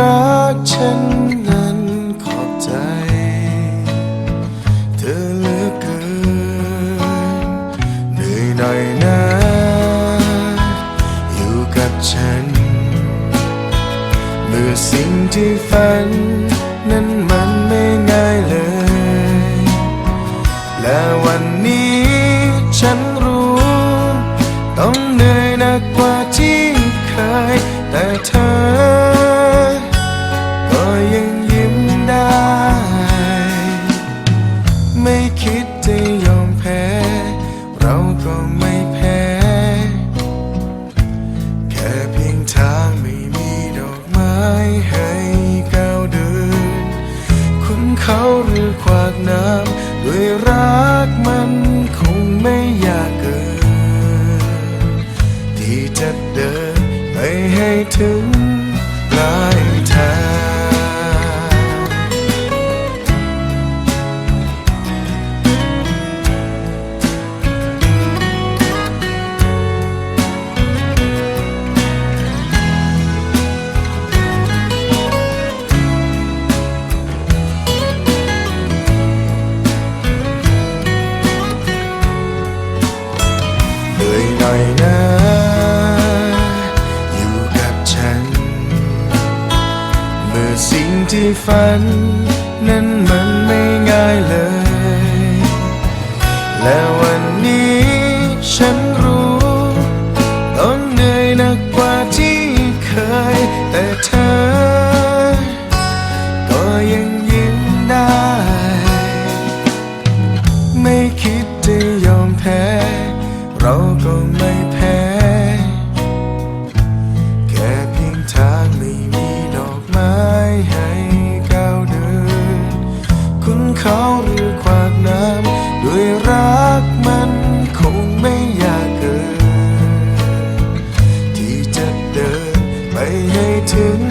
รักฉันนั้นขอบใจ เธอเหลือเกินเหนื่อยหน่อยนะ อยู่กับฉัน เมื่อสิ่งที่ฝันนั้น เขาหรือขวากน้ำด้วยรักมันคงไม่ยากเกิน ที่จะเดินไปให้ถึงปลาย ที่ฝัน นั้นมันไม่ง่ายเลย และวัน To.